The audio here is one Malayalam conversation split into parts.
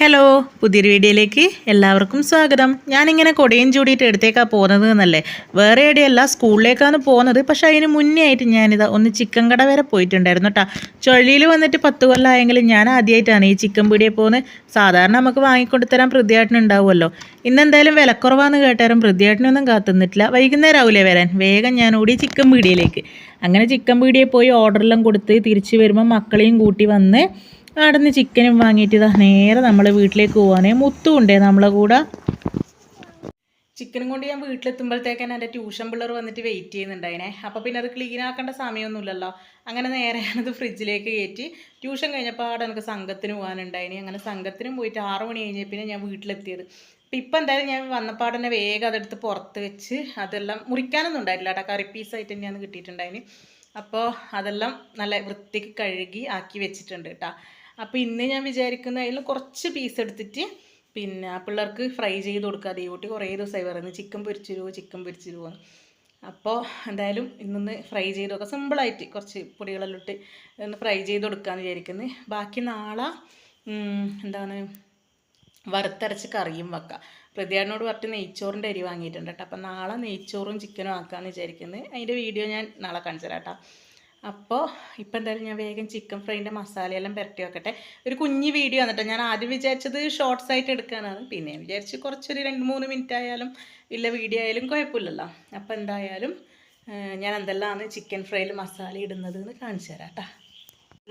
ഹലോ പുതിയൊരു വീഡിയോയിലേക്ക് എല്ലാവർക്കും സ്വാഗതം. ഞാനിങ്ങനെ കൊടയും ചൂടിയിട്ട് എടുത്തേക്കാണ് പോകുന്നത് എന്നല്ലേ? വേറെ എവിടെയല്ല സ്കൂളിലേക്കാണ് പോകുന്നത്. പക്ഷെ അതിന് മുന്നേ ആയിട്ട് ഞാനിതാ ഒന്ന് ചിക്കൻ കട വരെ പോയിട്ടുണ്ടായിരുന്നു കേട്ടോ ചൊള്ളിയിൽ വന്നിട്ട് പത്ത് കൊല്ലമായെങ്കിലും ഞാൻ ആദ്യമായിട്ടാണ് ഈ ചിക്കൻ പീടിയെ പോകുന്നത്. സാധാരണ നമുക്ക് വാങ്ങിക്കൊണ്ട് തരാൻ ഉണ്ടാവുമല്ലോ ഇന്നെന്തായാലും വിലക്കുറവാന്ന് കേട്ടാലും പൃഥ്വിയേട്ടനൊന്നും കാത്തുനിന്നിട്ടില്ല വൈകുന്നേരം ആവില്ലേ വരാൻ? വേഗം ഞാൻ ഓടി ചിക്കൻ പീടിയയിലേക്ക് അങ്ങനെ ചിക്കൻ പീടിയെ പോയി ഓർഡറെല്ലാം കൊടുത്ത് തിരിച്ച് വരുമ്പോൾ മക്കളെയും കൂട്ടി വന്ന് അവിടെ നിന്ന് ചിക്കനും വാങ്ങിയിട്ട് ഇതാ നേരെ നമ്മൾ വീട്ടിലേക്ക് പോവാനേ മുത്തും ഉണ്ടേ നമ്മളെ കൂടെ. ചിക്കനും കൊണ്ട് ഞാൻ വീട്ടിലെത്തുമ്പോഴത്തേക്കാണ് എന്റെ ട്യൂഷൻ പിള്ളേർ വന്നിട്ട് വെയിറ്റ് ചെയ്യുന്നുണ്ടായിനെ. അപ്പോൾ പിന്നെ അത് ക്ലീൻ ആക്കേണ്ട സമയമൊന്നുമില്ലല്ലോ. അങ്ങനെ നേരെയാണത് ഫ്രിഡ്ജിലേക്ക് കയറ്റി. ട്യൂഷൻ കഴിഞ്ഞപ്പോൾ അവിടെ എനിക്ക് സംഘത്തിന് പോകാനുണ്ടായിനി. അങ്ങനെ സംഘത്തിനും പോയിട്ട് ആറ് മണി കഴിഞ്ഞ പിന്നെ ഞാൻ വീട്ടിലെത്തിയത്. അപ്പം ഇപ്പം എന്തായാലും ഞാൻ വന്നപ്പാട് തന്നെ വേഗം അതെടുത്ത് പുറത്ത് വെച്ച് അതെല്ലാം മുറിക്കാനൊന്നും ഉണ്ടായിട്ടില്ല കേട്ടോ. കറി പീസായിട്ട് തന്നെയാണ് കിട്ടിയിട്ടുണ്ടായിന്. അപ്പോൾ അതെല്ലാം നല്ല വൃത്തിക്ക് കഴുകി ആക്കി വെച്ചിട്ടുണ്ട് കേട്ടോ. അപ്പോൾ ഇന്ന് ഞാൻ വിചാരിക്കുന്ന അതിൽ കുറച്ച് പീസ് എടുത്തിട്ട് പിന്നെ പിള്ളേർക്ക് ഫ്രൈ ചെയ്ത് കൊടുക്കുക ദൈവട്ടി കുറേ ദിവസമായി പറയുന്നത് ചിക്കൻ പൊരിച്ചിരുവോ ചിക്കൻ പൊരിച്ചിരുവോ അപ്പോൾ എന്തായാലും ഇന്നൊന്ന് ഫ്രൈ ചെയ്ത് നോക്കാം. സിമ്പിളായിട്ട് കുറച്ച് പൊടികളെല്ലാം ഇട്ട് ഒന്ന് ഫ്രൈ ചെയ്ത് കൊടുക്കാമെന്ന് വിചാരിക്കുന്നത് ബാക്കി നാളെ എന്താണ് വറുത്തരച്ച് കറിയും വെക്കാം. പ്രതിയാടിനോട് പറഞ്ഞിട്ട് നെയ്ച്ചോറിന്റെ അരി വാങ്ങിയിട്ടുണ്ട് കേട്ടോ. അപ്പം നാളെ നെയ്ച്ചോറും ചിക്കനും ആക്കാമെന്ന് വിചാരിക്കുന്നത് അതിന്റെ വീഡിയോ ഞാൻ നാളെ കാണിച്ചു തരാം കേട്ടോ. അപ്പോൾ ഇപ്പം എന്തായാലും ഞാൻ വേഗം ചിക്കൻ ഫ്രൈന്റെ മസാലയെല്ലാം പുരട്ടി വെക്കട്ടെ. ഒരു കുഞ്ഞ് വീഡിയോ വന്നിട്ട്. ഞാൻ ആദ്യം വിചാരിച്ചത് ഷോർട്സ് ആയിട്ട് എടുക്കാനാണ്. പിന്നെ വിചാരിച്ച് കുറച്ചൊരു രണ്ട് മൂന്ന് മിനിറ്റ് ആയാലും ഇല്ല വീഡിയോ ആയാലും കുഴപ്പമില്ലല്ലോ. അപ്പോൾ എന്തായാലും ഞാൻ എന്തെല്ലാമാണ് ചിക്കൻ ഫ്രൈയിൽ മസാല ഇടുന്നത് എന്ന് കാണിച്ചു തരാം കേട്ടോ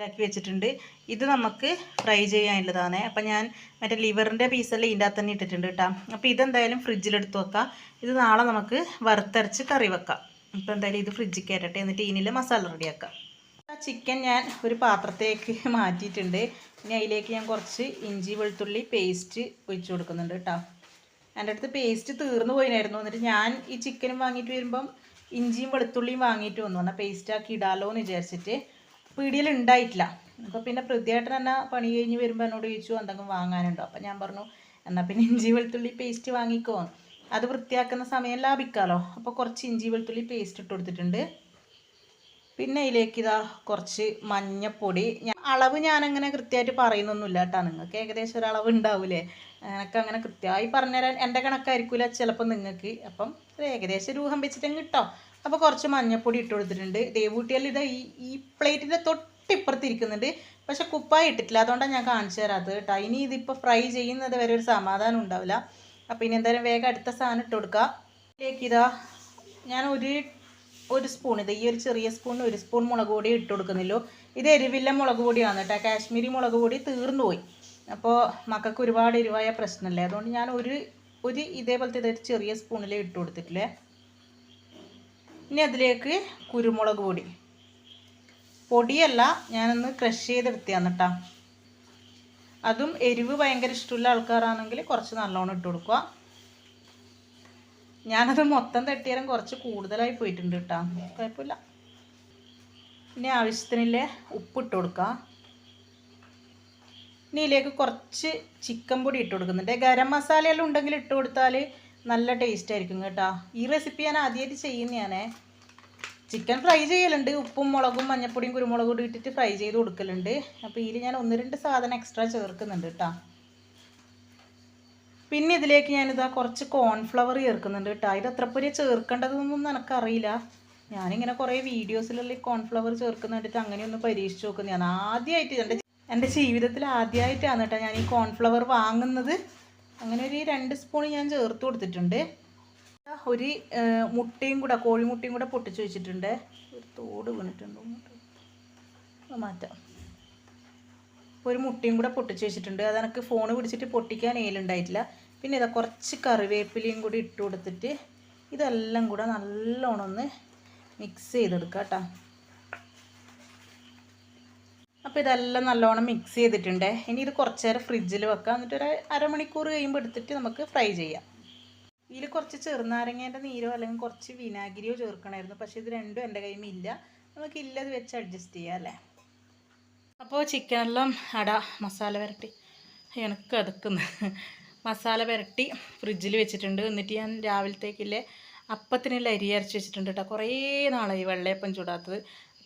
ാക്കി വെച്ചിട്ടുണ്ട്. ഇത് നമുക്ക് ഫ്രൈ ചെയ്യാനുള്ളതാണ്. അപ്പം ഞാൻ മറ്റേ ലിവറിന്റെ പീസെല്ലാം ഇതിന്റെ അകത്ത് തന്നെ ഇട്ടിട്ടുണ്ട് കേട്ടോ അപ്പോൾ ഇതെന്തായാലും ഫ്രിഡ്ജിലെടുത്ത് വെക്കാം. ഇത് നാളെ നമുക്ക് വറുത്തരച്ച് കറി വെക്കാം. അപ്പോൾ എന്തായാലും ഇത് ഫ്രിഡ്ജിൽ കയറട്ടെ എന്നിട്ട് ഇതിനിൽ മസാല റെഡിയാക്കാം ചിക്കൻ ഞാൻ ഒരു പാത്രത്തേക്ക് മാറ്റിയിട്ടുണ്ട്. ഇനി അതിലേക്ക് ഞാൻ കുറച്ച് ഇഞ്ചി വെളുത്തുള്ളി പേസ്റ്റ് ഒഴിച്ച് കൊടുക്കുന്നുണ്ട് കേട്ടോ എന്റെ അടുത്ത് പേസ്റ്റ് തീർന്നു പോയിനായിരുന്നു. എന്നിട്ട് ഞാൻ ഈ ചിക്കനും വാങ്ങിയിട്ട് വരുമ്പം ഇഞ്ചിയും വെളുത്തുള്ളിയും വാങ്ങിയിട്ട് വന്നു. എന്നാൽ പേസ്റ്റ് ആക്കി ഇടാലോ എന്ന് വിചാരിച്ചിട്ട് പീടിയൽ ഉണ്ടായിട്ടില്ല. അപ്പോൾ പിന്നെ പ്രതിയായിട്ട് തന്നെ പണി കഴിഞ്ഞ് വരുമ്പോൾ എന്നോട് ചോദിച്ചു എന്തെങ്കിലും വാങ്ങാനുണ്ടോ? അപ്പോൾ ഞാൻ പറഞ്ഞു എന്നാൽ പിന്നെ ഇഞ്ചി വെളുത്തുള്ളി പേസ്റ്റ് വാങ്ങിക്കോ. അത് വൃത്തിയാക്കുന്ന സമയം ലാഭിക്കാമല്ലോ അപ്പോൾ കുറച്ച് ഇഞ്ചി വെളുത്തുള്ളി പേസ്റ്റ് ഇട്ട് കൊടുത്തിട്ടുണ്ട്. പിന്നെ ഇതിലേക്ക് ഇതാ കുറച്ച് മഞ്ഞപ്പൊടി. അളവ് ഞാനങ്ങനെ കൃത്യമായിട്ട് പറയുന്നൊന്നുമില്ല കേട്ടോ. നിങ്ങൾക്ക് ഏകദേശം ഒരു അളവ് ഉണ്ടാവൂലേ? എനിക്ക് അങ്ങനെ കൃത്യമായി പറഞ്ഞുതരാൻ എന്റെ കണക്കായിരിക്കില്ല ചിലപ്പോൾ നിങ്ങൾക്ക്. അപ്പം ഒരു ഏകദേശം രൂപം വെച്ചിട്ടും കിട്ടോ അപ്പോൾ കുറച്ച് മഞ്ഞപ്പൊടി ഇട്ട് കൊടുത്തിട്ടുണ്ട്. ദേവൂട്ടിയാൽ ഇതാ ഈ ഈ പ്ലേറ്റിന്റെ തൊട്ടിപ്പുറത്ത് ഇരിക്കുന്നുണ്ട്. പക്ഷെ കുപ്പായി ഇട്ടിട്ടില്ല. അതുകൊണ്ടാണ് ഞാൻ കാണിച്ചു തരാത്തത് കേട്ടോ. ഇനി ഇതിപ്പോൾ ഫ്രൈ ചെയ്യുന്നത് വരെ ഒരു സമാധാനം ഉണ്ടാവില്ല. അപ്പോൾ ഇനി എന്തായാലും വേഗം അടുത്ത സാധനം ഇട്ട് കൊടുക്കുക ഇതിലേക്ക് ഇതാ ഞാൻ ഒരു ഒരു സ്പൂൺ ഇത് ഈ ഒരു ചെറിയ സ്പൂണിന് ഒരു സ്പൂൺ മുളക് പൊടി ഇട്ട് കൊടുക്കുന്നില്ലോ ഇത് എരിവില്ല മുളക് പൊടിയാണ് കേട്ടോ കാശ്മീരി മുളക് പൊടി തീർന്നു പോയി. അപ്പോൾ മക്കൾക്ക് ഒരുപാട് എരിവായ പ്രശ്നമല്ലേ അതുകൊണ്ട് ഞാൻ ഒരു ഒരു ഇതേപോലത്തെ ഇതൊരു ചെറിയ സ്പൂണിൽ ഇട്ട് കൊടുത്തിട്ടില്ലേ. ഇനി അതിലേക്ക് കുരുമുളക് പൊടി. പൊടിയല്ല ഞാനൊന്ന് ക്രഷ് ചെയ്തെടുത്തിയാണ് കേട്ടോ അതും എരിവ് ഭയങ്കര ഇഷ്ടമുള്ള ആൾക്കാരാണെങ്കിൽ കുറച്ച് നല്ലോണം ഇട്ട് കൊടുക്കുക. ഞാനത് മൊത്തം തട്ടിയാലും കുറച്ച് കൂടുതലായി പോയിട്ടുണ്ട് കേട്ടോ. കുഴപ്പമില്ല. ഇനി ആവശ്യത്തിനില്ലേ ഉപ്പിട്ട് കൊടുക്കുക. ഇനി ഇതിലേക്ക് കുറച്ച് ചിക്കൻ പൊടി ഇട്ട് കൊടുക്കുന്നുണ്ട്. ഗരം മസാലയെല്ലാം ഉണ്ടെങ്കിൽ ഇട്ട് കൊടുത്താൽ നല്ല ടേസ്റ്റ് ആയിരിക്കും കേട്ടോ. ഈ റെസിപ്പി ഞാൻ ആദ്യമായിട്ട് ചെയ്യുന്നതാണേ ചിക്കൻ ഫ്രൈ ചെയ്യലുണ്ട്. ഉപ്പും മുളകും മഞ്ഞപ്പൊടിയും കുരുമുളകും കൂടി ഇട്ടിട്ട് ഫ്രൈ ചെയ്ത് കൊടുക്കലുണ്ട്. അപ്പോൾ ഇതിൽ ഞാൻ ഒന്ന് രണ്ട് സാധനം എക്സ്ട്രാ ചേർക്കുന്നുണ്ട് കേട്ടോ പിന്നെ ഇതിലേക്ക് ഞാനിതാ കുറച്ച് കോൺഫ്ലവർ ചേർക്കുന്നുണ്ട് കേട്ടോ ഇത് എത്ര പൊരിയ ചേർക്കേണ്ടതെന്നൊന്നും എനിക്കറിയില്ല ഞാനിങ്ങനെ കുറേ വീഡിയോസിലുള്ള ഈ കോൺഫ്ലവർ ചേർക്കുന്ന കണ്ടിട്ട് അങ്ങനെയൊന്ന് പരീക്ഷിച്ച് ഞാൻ ആദ്യമായിട്ട് എന്റെ എന്റെ ജീവിതത്തിൽ ആദ്യമായിട്ടാണ് കേട്ടോ ഞാൻ ഈ കോൺഫ്ലവർ വാങ്ങുന്നത്. അങ്ങനെ ഒരു രണ്ട് സ്പൂൺ ഞാൻ ചേർത്ത് കൊടുത്തിട്ടുണ്ട്. ഒരു മുട്ടയും കൂടെ കോഴിമുട്ടയും കൂടെ പൊട്ടിച്ച് വെച്ചിട്ടുണ്ട്. ഒരു തോട് വീണിട്ടുണ്ട്? മാറ്റാം. ഒരു മുട്ടയും കൂടെ പൊട്ടിച്ച് വെച്ചിട്ടുണ്ട്. അത് എനിക്ക് ഫോൺ പിടിച്ചിട്ട് പൊട്ടിക്കാൻ ഏലുണ്ടായിട്ടില്ല പിന്നെ ഇതാ കുറച്ച് കറിവേപ്പിലയും കൂടി ഇട്ട് കൊടുത്തിട്ട് ഇതെല്ലാം കൂടെ നല്ലോണം ഒന്ന് മിക്സ് ചെയ്തെടുക്കാം കേട്ടോ അപ്പോൾ ഇതെല്ലാം നല്ലോണം മിക്സ് ചെയ്തിട്ടുണ്ട്. ഇനി ഇത് കുറച്ച് നേരം ഫ്രിഡ്ജിൽ വെക്കാം. എന്നിട്ട് ഒരു അരമണിക്കൂർ കഴിയുമ്പോൾ എടുത്തിട്ട് നമുക്ക് ഫ്രൈ ചെയ്യാം. ഇതിൽ കുറച്ച് ചെറുനാരങ്ങേന്റെ നീരോ അല്ലെങ്കിൽ കുറച്ച് വിനാഗിരിയോ ചേർക്കണമായിരുന്നു പക്ഷേ ഇത് രണ്ടും എന്റെ കയ്യിൽ ഇല്ല. നമുക്ക് ഇല്ലത് വെച്ച് അഡ്ജസ്റ്റ് ചെയ്യാം അല്ലേ? അപ്പോൾ ചിക്കനെല്ലാം അട മസാല പുരട്ടി. എനിക്ക് അതൊക്കുന്നു. മസാല പുരട്ടി ഫ്രിഡ്ജിൽ വെച്ചിട്ടുണ്ട്. എന്നിട്ട് ഞാൻ രാവിലത്തേക്കില്ലേ അപ്പത്തിനുള്ള അരി അരച്ച് വെച്ചിട്ടുണ്ട് കേട്ടോ കുറേ നാളായി വെള്ളയപ്പം ചൂടാത്തത്.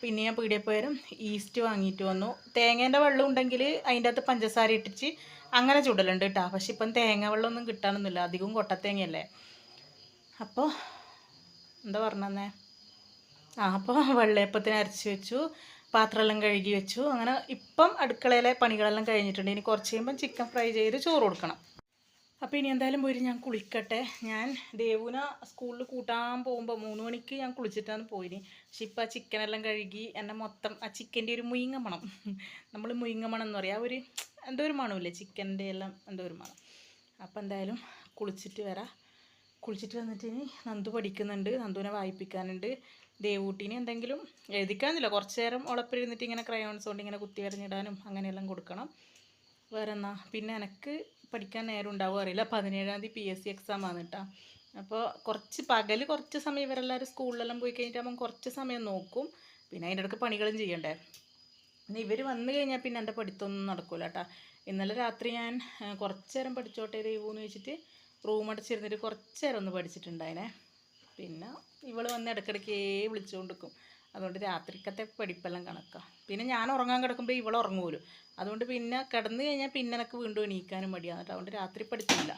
പിന്നെ ഞാൻ പീടിയെ പോയാലും ഈസ്റ്റ് വാങ്ങിയിട്ട് വന്നു. തേങ്ങേന്റെ വെള്ളം ഉണ്ടെങ്കിൽ അതിന്റെ അകത്ത് പഞ്ചസാര ഇട്ടിച്ച് അങ്ങനെ ചുടലുണ്ട് കേട്ടോ പക്ഷെ ഇപ്പം തേങ്ങ വെള്ളമൊന്നും കിട്ടാനൊന്നുമില്ല. അധികവും കൊട്ടത്തേങ്ങയല്ലേ അപ്പോൾ എന്താ പറഞ്ഞേ ആ അപ്പോൾ വെള്ളയപ്പത്തിന് അരച്ച് വെച്ചു. പാത്രമെല്ലാം കഴുകി വെച്ചു. അങ്ങനെ ഇപ്പം അടുക്കളയിലെ പണികളെല്ലാം കഴിഞ്ഞിട്ടുണ്ട്. ഇനി കുറച്ച് കഴിയുമ്പം ചിക്കൻ ഫ്രൈ ചെയ്ത് ചോറ് കൊടുക്കണം. അപ്പോൾ ഇനി എന്തായാലും പോയി ഞാൻ കുളിക്കട്ടെ. ഞാൻ ദേവുന സ്കൂളിൽ കൂട്ടാൻ പോകുമ്പോൾ മൂന്ന് മണിക്ക് ഞാൻ കുളിച്ചിട്ടാണ് പോയിന്. പക്ഷെ ഇപ്പോൾ ആ ചിക്കനെല്ലാം കഴുകി എന്നെ മൊത്തം ആ ചിക്കന്റെ ഒരു മുയിങ്ങ മണം നമ്മൾ മുയിങ്ങ മണം എന്ന് പറയാം. ഒരു എന്തോ ഒരു മണമില്ലേ ചിക്കന്റെ എല്ലാം എന്തോ ഒരു മണം. അപ്പോൾ എന്തായാലും കുളിച്ചിട്ട് വരാം. കുളിച്ചിട്ട് വന്നിട്ട് ഇനി നന്ദു പഠിക്കുന്നുണ്ട്. നന്ദുവിനെ വായിപ്പിക്കാനുണ്ട്. ദേവൂട്ടിനെ എന്തെങ്കിലും എഴുതിക്കാനില്ല. കുറച്ച് നേരം ഉളപ്പിരുന്നിട്ട് ഇങ്ങനെ ക്രയോൺസ് കൊണ്ട് ഇങ്ങനെ കുത്തി വരഞ്ഞിടാനും അങ്ങനെയെല്ലാം കൊടുക്കണം. വേറെ പിന്നെ എനിക്ക് പഠിക്കാൻ നേരം ഉണ്ടാവും അറിയില്ല. പതിനേഴാം തീയതി പി എസ് സി എക്സാം ആണ് കേട്ടോ അപ്പോൾ കുറച്ച് പകൽ കുറച്ച് സമയം ഇവരെല്ലാവരും സ്കൂളിലെല്ലാം പോയി കഴിഞ്ഞിട്ടാകുമ്പം കുറച്ച് സമയം നോക്കും. പിന്നെ അതിന്റെ ഇടയ്ക്ക് പണികളും ചെയ്യണ്ടേ. പിന്നെ ഇവർ വന്നു കഴിഞ്ഞാൽ പിന്നെ എന്റെ പഠിത്തമൊന്നും നടക്കില്ല കേട്ടോ ഇന്നലെ രാത്രി ഞാൻ കുറച്ച് നേരം പഠിച്ചോട്ടെ ദൈവമെന്ന് വെച്ചിട്ട് റൂം അടച്ചിരുന്നിട്ട് കുറച്ച് നേരം ഒന്ന് പഠിച്ചിട്ടുണ്ടായിനെ. പിന്നെ ഇവൾ വന്ന് ഇടയ്ക്കിടയ്ക്കേ വിളിച്ചുകൊണ്ടിരിക്കും അതുകൊണ്ട് രാത്രിക്കത്തെ പഠിപ്പെല്ലാം കണക്കാം. പിന്നെ ഞാൻ ഉറങ്ങാൻ കിടക്കുമ്പോൾ ഇവൾ ഉറങ്ങുമല്ലോ അതുകൊണ്ട് പിന്നെ കിടന്നു കഴിഞ്ഞാൽ പിന്നെ എനിക്ക് വീണ്ടും എണീക്കാനും മടിയാണ് അതുകൊണ്ട് രാത്രി പഠിപ്പില്ല.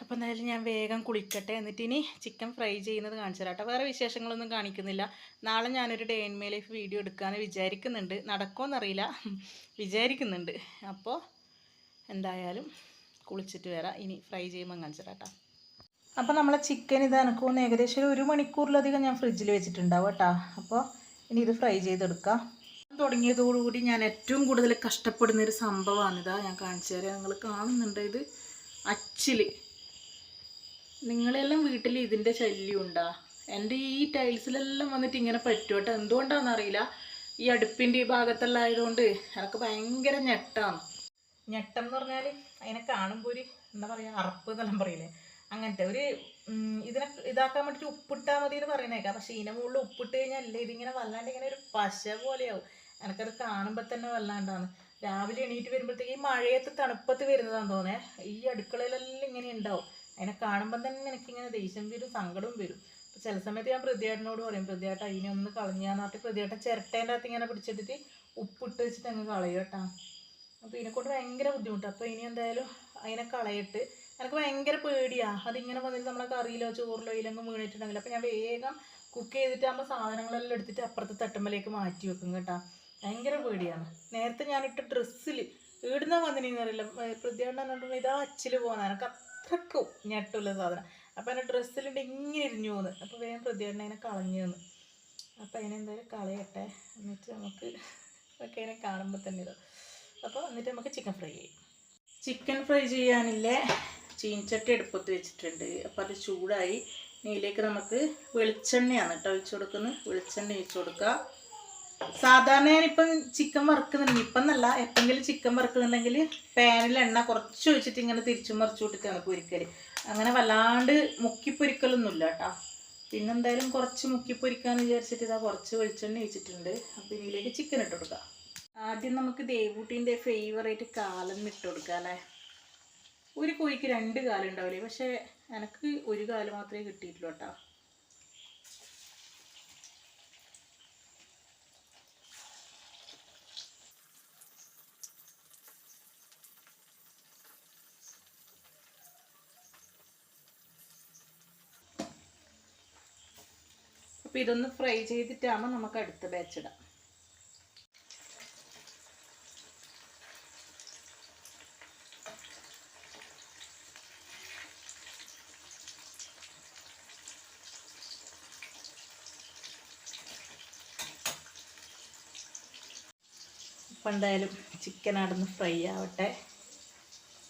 അപ്പോൾ എന്തായാലും ഞാൻ വേഗം കുളിക്കട്ടെ. എന്നിട്ട് ഇനി ചിക്കൻ ഫ്രൈ ചെയ്യുന്നത് കാണിച്ചു വേറെ വിശേഷങ്ങളൊന്നും കാണിക്കുന്നില്ല. നാളെ ഞാനൊരു day in my life video എടുക്കാമെന്ന് വിചാരിക്കുന്നുണ്ട്. നടക്കുമെന്നറിയില്ല വിചാരിക്കുന്നുണ്ട്. അപ്പോൾ എന്തായാലും കുളിച്ചിട്ട് വരാം. ഇനി ഫ്രൈ ചെയ്യുമ്പോൾ കാണിച്ചു അപ്പോൾ നമ്മളെ ചിക്കൻ ഇത് എനക്കൊന്ന് ഏകദേശം ഒരു മണിക്കൂറിലധികം ഞാൻ ഫ്രിഡ്ജിൽ വെച്ചിട്ടുണ്ടാവും കേട്ടോ. അപ്പോൾ ഇനി ഇത് ഫ്രൈ ചെയ്തെടുക്കാം. തുടങ്ങിയതോടുകൂടി ഞാൻ ഏറ്റവും കൂടുതൽ കഷ്ടപ്പെടുന്ന ഒരു സംഭവമാണിതാ ഞാൻ കാണിച്ചു തരാം. നിങ്ങൾ കാണുന്നുണ്ട് ഇത്? അച്ചിൽ. നിങ്ങളെല്ലാം വീട്ടിൽ ഇതിന്റെ ശല്യം ഉണ്ടാ എന്റെ ഈ ടൈൽസിലെല്ലാം വന്നിട്ട് ഇങ്ങനെ പറ്റും കേട്ടോ എന്തുകൊണ്ടാണെന്ന് അറിയില്ല ഈ അടുപ്പിന്റെ ഈ ഭാഗത്തെല്ലാം ആയതുകൊണ്ട് എനിക്ക് ഭയങ്കര ഞെട്ടാണ്. ഞെട്ടം എന്ന് പറഞ്ഞാൽ അതിനെ കാണുമ്പോൾ ഒരു എന്താ പറയുക അറപ്പ് എന്നെല്ലാം പറയില്ലേ? അങ്ങനത്തെ ഒരു ഇതിനെ ഇതാക്കാൻ വേണ്ടിയിട്ട് ഉപ്പിട്ടാൽ മതി എന്ന് പറയുന്നേക്കാം പക്ഷേ ഇതിന്റെ മുകളിൽ ഉപ്പിട്ട് കഴിഞ്ഞാൽ ഇതിങ്ങനെ വല്ലാണ്ട് ഇങ്ങനെ ഒരു പശ പോലെയാവും. എനിക്കത് കാണുമ്പോൾ തന്നെ വല്ലാണ്ടാണ്. രാവിലെ എണീറ്റ് വരുമ്പോഴത്തേക്ക് ഈ മഴയത്ത് തണുപ്പത്ത് വരുന്നതാന്ന് തോന്നേ ഈ അടുക്കളയിലെല്ലാം ഇങ്ങനെ ഉണ്ടാവും. അതിനെ കാണുമ്പോൾ തന്നെ എനിക്കിങ്ങനെ ദേഷ്യം വരും സങ്കടവും വരും. ചില സമയത്ത് ഞാൻ പ്രതിയേട്ടനോട് പറയും പ്രതിയേട്ട അതിനെ ഒന്ന് കളഞ്ഞാന്ന് പറഞ്ഞിട്ട് പ്രതിയേട്ടൻ ചിരട്ടേന്റെ അകത്ത് ഇങ്ങനെ പിടിച്ചെടുത്തിട്ട് ഉപ്പിട്ട് വെച്ചിട്ട് അങ്ങ് കളയും കേട്ടോ. അപ്പോൾ ഇതിനെക്കൊണ്ട് ഭയങ്കര ബുദ്ധിമുട്ടാണ് അപ്പോൾ ഇനി എന്തായാലും അതിനെ കളയിട്ട് എനിക്ക് ഭയങ്കര പേടിയാണ് അതിങ്ങനെ വന്നിട്ട് നമ്മളെ കറിയിലോ ചോറിലോ ഇതിലൊന്നും വീണിട്ടുണ്ടെങ്കിൽ അപ്പോൾ ഞാൻ വേഗം കുക്ക് ചെയ്തിട്ട് ചെയ്തിട്ടാകുമ്പോൾ സാധനങ്ങളെല്ലാം എടുത്തിട്ട് അപ്പുറത്തെ തട്ടുമ്മലേക്ക് മാറ്റി വെക്കും കേട്ടോ. ഭയങ്കര പേടിയാണ്. നേരത്തെ ഞാനിട്ട് ഡ്രസ്സിൽ ഈടുന്ന വന്നിനെന്ന് അറിയില്ല. പ്രതികരണം ഇതാ അച്ചിൽ പോകുന്ന എനിക്ക് അത്രക്കും ഞെട്ടുള്ള സാധനം. അപ്പോൾ എന്റെ ഡ്രസ്സിലുണ്ട് ഇങ്ങനെ ഇരിഞ്ഞു പോകുന്നു അപ്പോൾ വേഗം പ്രതികരണം അതിനെ കളഞ്ഞു തന്നു അപ്പോൾ അതിനെ എന്തായാലും കളയട്ടെ. എന്നിട്ട് നമുക്ക് ഒക്കെ അതിനെ കാണുമ്പോൾ തന്നെ ഇതാ. അപ്പോൾ എന്നിട്ട് നമുക്ക് ചിക്കൻ ഫ്രൈ ചെയ്യും. ചിക്കൻ ഫ്രൈ ചെയ്യാനില്ലേ? ചീൻചട്ടി അടുപ്പത്ത് വെച്ചിട്ടുണ്ട്. അപ്പോൾ അത് ചൂടായി ഇതിലേക്ക് നമുക്ക് വെളിച്ചെണ്ണയാണ് കേട്ടോ ഒഴിച്ചു കൊടുക്കുന്നത്. വെളിച്ചെണ്ണ ഒഴിച്ചു കൊടുക്കുക. സാധാരണ ഞാനിപ്പം ചിക്കൻ വറുക്കുന്നുണ്ടെങ്കിൽ ഇപ്പം എന്നല്ല എപ്പോഴെങ്കിലും ചിക്കൻ വറുക്കുന്നുണ്ടെങ്കിൽ പാനിൽ എണ്ണ കുറച്ച് ഒഴിച്ചിട്ട് ഇങ്ങനെ തിരിച്ചു മറിച്ചു വിട്ടിട്ടാണ് പൊരിക്കൽ അങ്ങനെ വല്ലാണ്ട് മുക്കി പൊരിക്കലൊന്നുമില്ല കേട്ടോ. പിന്നെന്തായാലും കുറച്ച് മുക്കി പൊരിക്കാന്ന് വിചാരിച്ചിട്ട് ഇതാ കുറച്ച് വെളിച്ചെണ്ണ ഒഴിച്ചിട്ടുണ്ട്. അപ്പോൾ ഇതിലേക്ക് ചിക്കൻ ഇട്ട് കൊടുക്കുക. ആദ്യം നമുക്ക് ദേവൂട്ടിന്റെ ഫേവറേറ്റ് കാലം ഇട്ട് കൊടുക്കാം അല്ലേ? ഒരു കോഴിക്ക് രണ്ട് കാലം ഉണ്ടാവില്ലേ പക്ഷേ എനിക്ക് ഒരു കാൽ മാത്രമേ കിട്ടിയിട്ടുള്ളൂ കേട്ടോ. അപ്പോൾ ഇതൊന്ന് ഫ്രൈ ചെയ്തിട്ടാകുമ്പോൾ നമുക്ക് അടുത്ത ബാച്ച് ഇടാം. ഇപ്പം എന്തായാലും ചിക്കൻ അടന്ന് ഫ്രൈ ആവട്ടെ.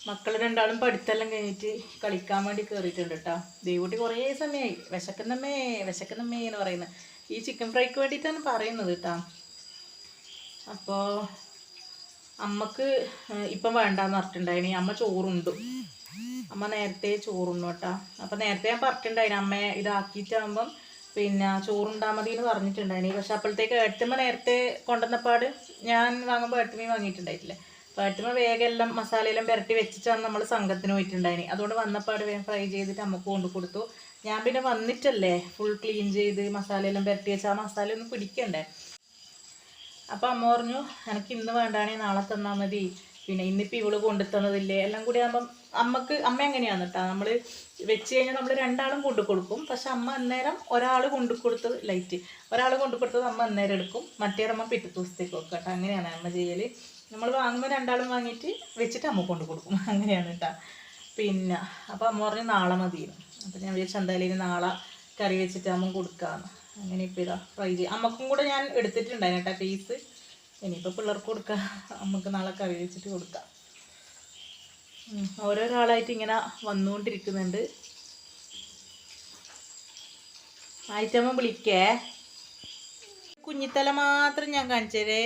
മക്കൾ രണ്ടാളും പഠിത്തെല്ലാം കഴിഞ്ഞിട്ട് കളിക്കാൻ വേണ്ടി കയറിയിട്ടുണ്ട് കേട്ടോ ദൈവട്ടി കുറേ സമയമായി വിശക്കുന്നമ്മേ വിശക്കുന്നമ്മേ എന്ന് പറയുന്നത്. ഈ ചിക്കൻ ഫ്രൈക്ക് വേണ്ടിയിട്ടാണ് പറയുന്നത് കേട്ടോ അപ്പോൾ അമ്മയ്ക്ക് ഇപ്പം വേണ്ടാന്ന് പറഞ്ഞിട്ടുണ്ടായിനി. അമ്മ ചോറുണ്ടു. അമ്മ നേരത്തെ ചോറുണ്ണു കേട്ടോ അപ്പം നേരത്തെ ഞാൻ പറഞ്ഞിട്ടുണ്ടായിന് അമ്മ ഇതാക്കിയിട്ടാകുമ്പം പിന്നെ ചോറുണ്ടാ മതി എന്ന് പറഞ്ഞിട്ടുണ്ടായിനി. പക്ഷെ അപ്പോഴത്തേക്ക് ഏട്ടമ്മ നേരത്തെ കൊണ്ടുവന്നപ്പാട് ഞാൻ വാങ്ങുമ്പോൾ ഏട്ടമ്മയും അപ്പോൾ ഫാത്തിമ വേഗം എല്ലാം മസാലയെല്ലാം പുരട്ടി വെച്ചിട്ടാണ് നമ്മൾ സംഘത്തിന് പോയിട്ടുണ്ടായിന്. അതുകൊണ്ട് വന്നപ്പാട് വേഗം ഫ്രൈ ചെയ്തിട്ട് നമുക്ക് കൊണ്ടു കൊടുത്തു. ഞാൻ പിന്നെ വന്നിട്ടല്ലേ ഫുൾ ക്ലീൻ ചെയ്ത് മസാലയെല്ലാം പുരട്ടി വെച്ച് ആ മസാല ഒന്നും പിടിക്കണ്ടേ? അപ്പോൾ അമ്മ പറഞ്ഞു എനിക്ക് ഇന്ന് വേണ്ടാണേ നാളെ തന്നാൽ മതി. പിന്നെ ഇന്നിപ്പോൾ ഇവൾ കൊണ്ടു തന്നതില്ലേ എല്ലാം കൂടി ആകുമ്പം അമ്മയ്ക്ക് അമ്മ എങ്ങനെയാണ് കേട്ടോ നമ്മൾ വെച്ച് കഴിഞ്ഞാൽ നമ്മൾ രണ്ടാളും കൊണ്ടു കൊടുക്കും. പക്ഷെ അമ്മ അന്നേരം ഒരാൾ കൊണ്ടു കൊടുത്തത് ലൈറ്റ് ഒരാൾ കൊണ്ടു കൊടുത്തത് അമ്മ അന്നേരം എടുക്കും. മറ്റേ അമ്മ പിറ്റേ ദിവസത്തേക്ക് വെക്കും കേട്ടോ അങ്ങനെയാണ് അമ്മ ചെയ്യൽ നമ്മൾ വാങ്ങുമ്പോൾ രണ്ടാളും വാങ്ങിയിട്ട് വെച്ചിട്ട് അമ്മ കൊണ്ടു കൊടുക്കും. അങ്ങനെയാണ് കേട്ടോ പിന്നെ അപ്പോൾ അമ്മ പറഞ്ഞു നാളെ മതിയെന്ന്. അപ്പോൾ ഞാൻ വിചാരിച്ചു എന്തായാലും നാളെ കറി വെച്ചിട്ട് അമ്മ കൊടുക്കാമെന്ന് അങ്ങനെ ഇപ്പോൾ ഇതാ ഫ്രൈ ചെയ്യും അമ്മക്കും കൂടെ ഞാൻ എടുത്തിട്ടുണ്ടായിരുന്നു കേട്ടോ പീസ് ഇനിയിപ്പോൾ പിള്ളേർക്ക് കൊടുക്കാം. അമ്മയ്ക്ക് നാളെ കറി വെച്ചിട്ട് കൊടുക്കാം. ഓരോരാളായിട്ട് ഇങ്ങനെ വന്നുകൊണ്ടിരിക്കുന്നുണ്ട്. ആയിട്ടമ്മ വിളിക്കേ. കുഞ്ഞിത്തല മാത്രം ഞാൻ കാണിച്ചു തരേ.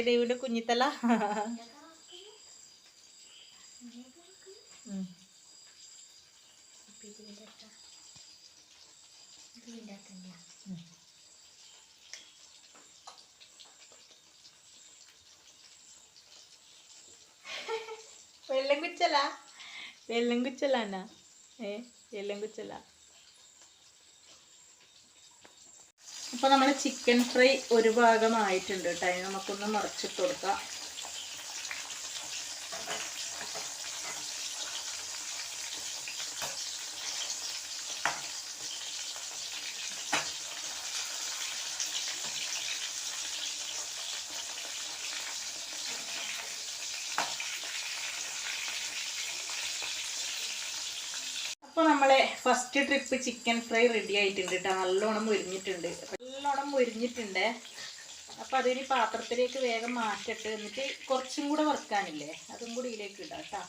കുഞ്ഞിത്തല. വെള്ളം കുച്ചല വെള്ളം കുച്ചല എന്നാ ഏ വെള്ളം കുച്ചല്ല അപ്പൊ നമ്മളെ ചിക്കൻ ഫ്രൈ ഒരു ഭാഗമായിട്ടുണ്ട് കേട്ടോ. അതിന് നമുക്കൊന്ന് മറിച്ചിട്ട് കൊടുക്കാം അപ്പോൾ നമ്മളെ first trip chicken fry ready ആയിട്ടുണ്ട് കേട്ടോ നല്ലോണം മുരിഞ്ഞിട്ടുണ്ട്. നല്ലോണം മുരിഞ്ഞിട്ടുണ്ട്. അപ്പോൾ അതിന് പാത്രത്തിലേക്ക് വേഗം മാറ്റിട്ട് എന്നിട്ട് കുറച്ചും കൂടെ വറുക്കാനില്ലേ? അതും കൂടി ഇതിലേക്ക് ഇടാം കേട്ടോ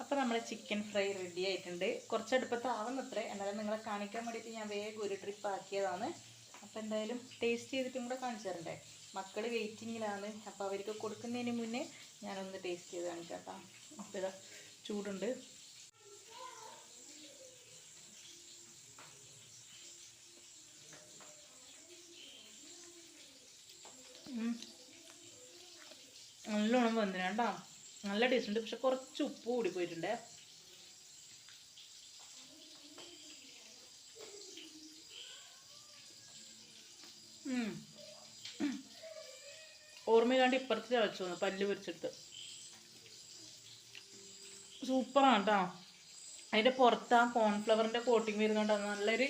അപ്പോൾ നമ്മുടെ ചിക്കൻ ഫ്രൈ റെഡി ആയിട്ടുണ്ട്. കുറച്ച് എന്നാലും നിങ്ങളെ കാണിക്കാൻ വേണ്ടിയിട്ട് ഞാൻ വേഗം ഒരു ട്രിപ്പ് ആക്കിയതാണ്. അപ്പോൾ എന്തായാലും ടേസ്റ്റ് ചെയ്തിട്ടും കൂടെ കാണിച്ചു തരണ്ടേ മക്കൾ വെയിറ്റിങ്ങിലാണ് അപ്പോൾ അവർക്ക് കൊടുക്കുന്നതിന് മുന്നേ ഞാനൊന്ന് ടേസ്റ്റ് ചെയ്ത് കാണിക്കാം കേട്ടോ. അപ്പോൾ ഇതാ ചൂടുണ്ട്. നല്ലോണം കേട്ടോ. നല്ല ടേസ്റ്റ് ഉണ്ട്. പക്ഷെ കുറച്ച് ഉപ്പ് കൂടി പോയിട്ടുണ്ടേ. ഓർമ്മയില്ലാണ്ട് ഇപ്പുറത്ത് ചവച്ചു വന്നു പല്ല് പൊരിച്ചെടുത്ത് സൂപ്പറാണ് കേട്ടോ അതിന്റെ പുറത്ത് ആ കോൺഫ്ലവറിന്റെ കോട്ടിങ് വരുന്നുണ്ട് നല്ലൊരു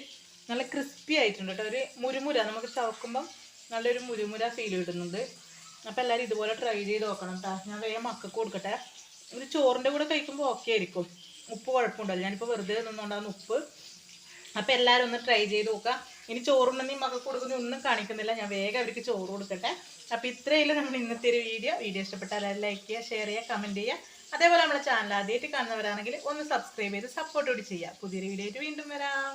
നല്ല ക്രിസ്പി ആയിട്ടുണ്ട് കേട്ടോ ഒരു മുരുമുര. നമുക്ക് ചവക്കുമ്പം നല്ലൊരു മുരുമുര ഫീൽ കിട്ടുന്നുണ്ട്. അപ്പോൾ എല്ലാവരും ഇതുപോലെ ട്രൈ ചെയ്ത് നോക്കണം കേട്ടോ ഞാൻ വേഗം മക്കൾക്ക് കൊടുക്കട്ടെ. ഇത് ചോറിന്റെ കൂടെ കഴിക്കുമ്പോൾ ഓക്കെ ആയിരിക്കും. ഉപ്പ് കുഴപ്പമുണ്ടല്ലോ. ഞാനിപ്പോൾ വെറുതെ നിന്നുകൊണ്ടാണ് ഉപ്പ്. അപ്പോൾ എല്ലാവരും ഒന്ന് ട്രൈ ചെയ്ത് നോക്കുക. ഇനി ചോറുണ്ടെങ്കിൽ മക്കൾക്ക് കൊടുക്കുന്ന ഒന്നും കാണിക്കുന്നില്ല. ഞാൻ വേഗം അവർക്ക് ചോറ് കൊടുക്കട്ടെ. അപ്പോൾ ഇത്രയല്ല നമ്മൾ ഇന്നത്തെ ഒരു വീഡിയോ. വീഡിയോ ഇഷ്ടപ്പെട്ടാൽ ലൈക്ക് ചെയ്യുക ഷെയർ ചെയ്യുക കമന്റ് ചെയ്യുക. അതേപോലെ നമ്മുടെ ചാനൽ ആദ്യമായിട്ട് കാണുന്നവരാണെങ്കിൽ ഒന്ന് സബ്സ്ക്രൈബ് ചെയ്ത് സപ്പോർട്ട് കൂടി ചെയ്യുക. പുതിയൊരു വീഡിയോ ആയിട്ട് വീണ്ടും വരാം.